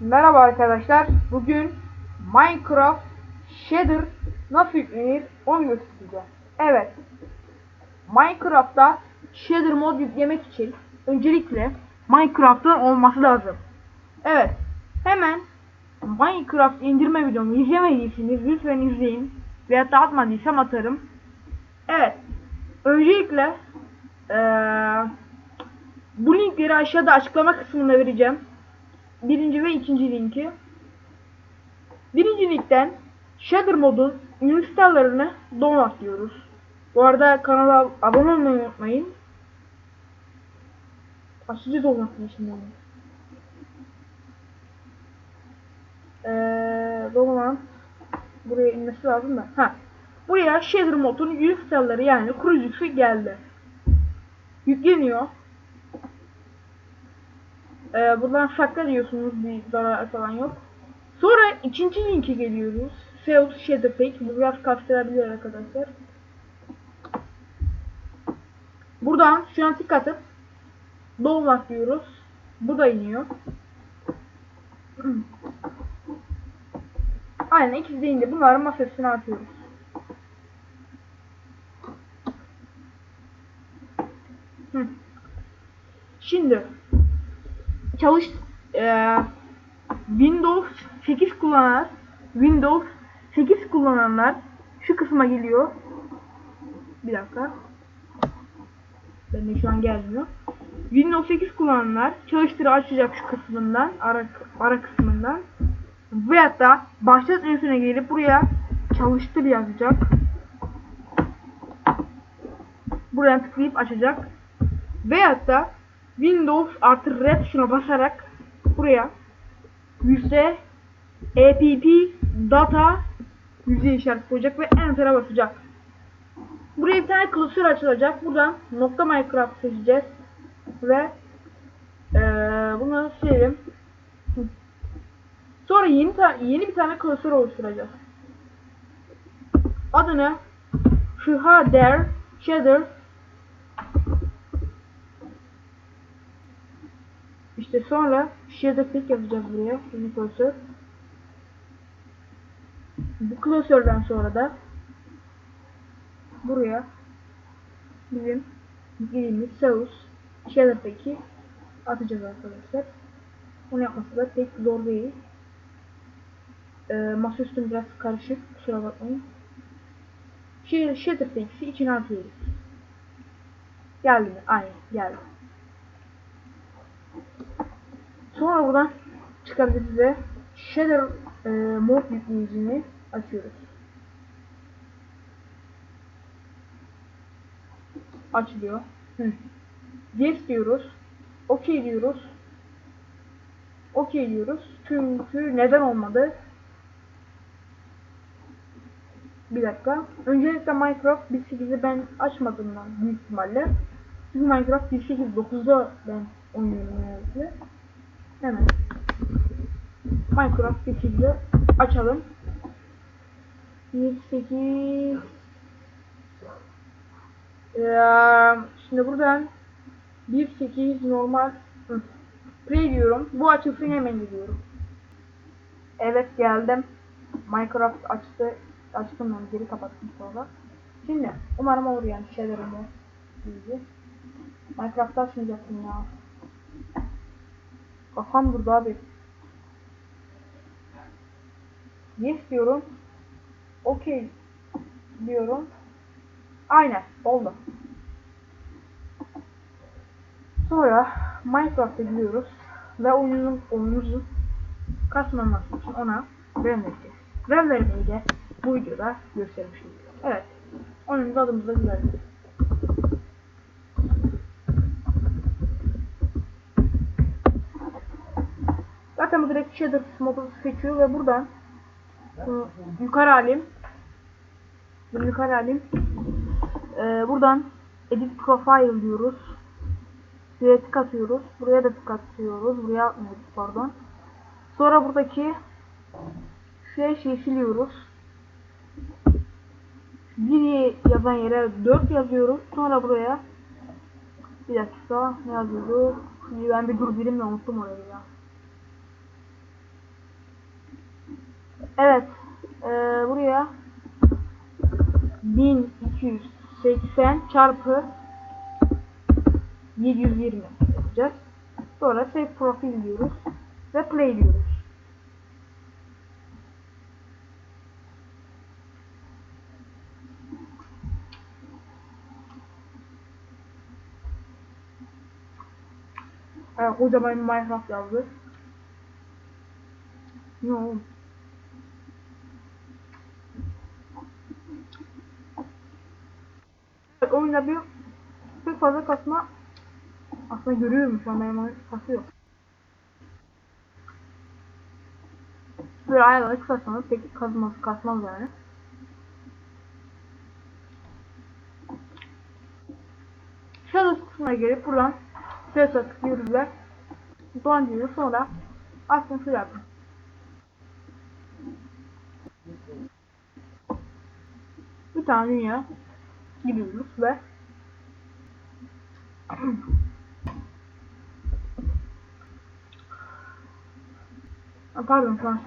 Merhaba arkadaşlar. Bugün Minecraft Shader nasıl yüklenir onu göstereceğim. Evet. Minecraft'ta Shader mod yüklemek için öncelikle Minecraft'ın olması lazım. Evet. Hemen Minecraft indirme videomu izlemediyseniz lütfen izleyin. Veya da atmadıysam atarım. Evet. Öncelikle eee bu linkleri aşağıda açıklama kısmında vereceğim birinci ve ikinci linki. Birinci linkten Shader modun installlarını download diyoruz. Bu arada kanala abone olmayı unutmayın. Açıcı download şimdi. Eee download buraya inmesi lazım da. Ha. Buraya Shader modun installları yani kurucusu geldi. Yükleniyor. Ee, buradan sakla diyorsunuz bir zarar falan yok. Sonra ikinci linke geliyoruz. Sales Shader Pack. Bu biraz kastırabilir arkadaşlar. Buradan şu an tık atıp download diyoruz. Bu da iniyor. Aynen ikisi de indi. Bunları masa üstüne atıyoruz. Şimdi çalış e, Windows 8 kullananlar Windows 8 kullananlar şu kısma geliyor. Bir dakika. Bende şu an gelmiyor. Windows 8 kullananlar çalıştırı açacak şu kısmından ara, ara kısmından veyahut da başlat menüsüne gelip buraya çalıştır yazacak. Buraya tıklayıp açacak. Veyahut da Windows artı red tuşuna basarak buraya yüzde app data yüzde işaret koyacak ve enter'a basacak. Buraya bir tane klasör açılacak. Buradan nokta Minecraft seçeceğiz ve ee, bunu silelim. Sonra yeni yeni bir tane klasör oluşturacağız. Adını Shader Shader İşte sonra shader tek yazacağız buraya. Yeni klasör. Bu klasörden sonra da buraya bizim girdiğimiz Zeus shader peki atacağız arkadaşlar. Bunu yapması da pek zor değil. Ee, masaüstüm biraz karışık. Kusura bakmayın. Shader, shader peki içine atıyoruz. Geldi mi? Aynen geldi. Sonra buradan çıkartıp size Shader e, mod yükleyicini açıyoruz. Açılıyor. Hı. Yes diyoruz. OK diyoruz. OK diyoruz. Çünkü neden olmadı? Bir dakika. Öncelikle Minecraft 1.8'i ben açmadığımdan büyük ihtimalle. Çünkü Minecraft 1.8.9'da ben oynuyorum herhalde. Hemen Minecraft şekilde açalım. 1.8 ee, Şimdi buradan 1.8 normal. Play diyorum. Bu açılsın hemen gidiyorum. Evet geldim. Minecraft açtı. Açtım ben geri kapattım sonra. Şimdi umarım olur yani şeyler olur. Minecraft açmayacaktım ya. Kafam durdu abi. Yes diyorum. Okey diyorum. Aynen oldu. Sonra Minecraft'a gidiyoruz ve oyunun oyunumuzun kasmaması için ona RAM vereceğiz. RAM vermeyi de bu videoda göstermişim. Evet. Oyunun adımızda güzel. Zaten bu direkt shader modu seçiyor ve buradan bu yukarı alayım. Bu yukarı alayım. Ee, buradan edit profile diyoruz. Buraya tık atıyoruz. Buraya da tık atıyoruz. Buraya atmıyoruz pardon. Sonra buradaki şey şey siliyoruz. 1 yazan yere 4 yazıyoruz. Sonra buraya bir dakika ne yazıyordu? Şimdi ben bir dur birimle unuttum orayı ya. Evet. Ee, buraya 1280 çarpı 720 yapacağız. Sonra save profil diyoruz ve play diyoruz. Evet, kocaman bir Minecraft yazdı. Ne oğlum? Evet, oyunda bir pek fazla kasma aslında görüyorum şu an benim kasıyor. Böyle ayarları kısarsanız pek kazmaz, kasmaz yani. Shadows kısmına gelip buradan Ses'e tıklıyoruz ve Don diyoruz sonra aslında şu yapın. Bir tane dünya giriyoruz ve Pardon şu an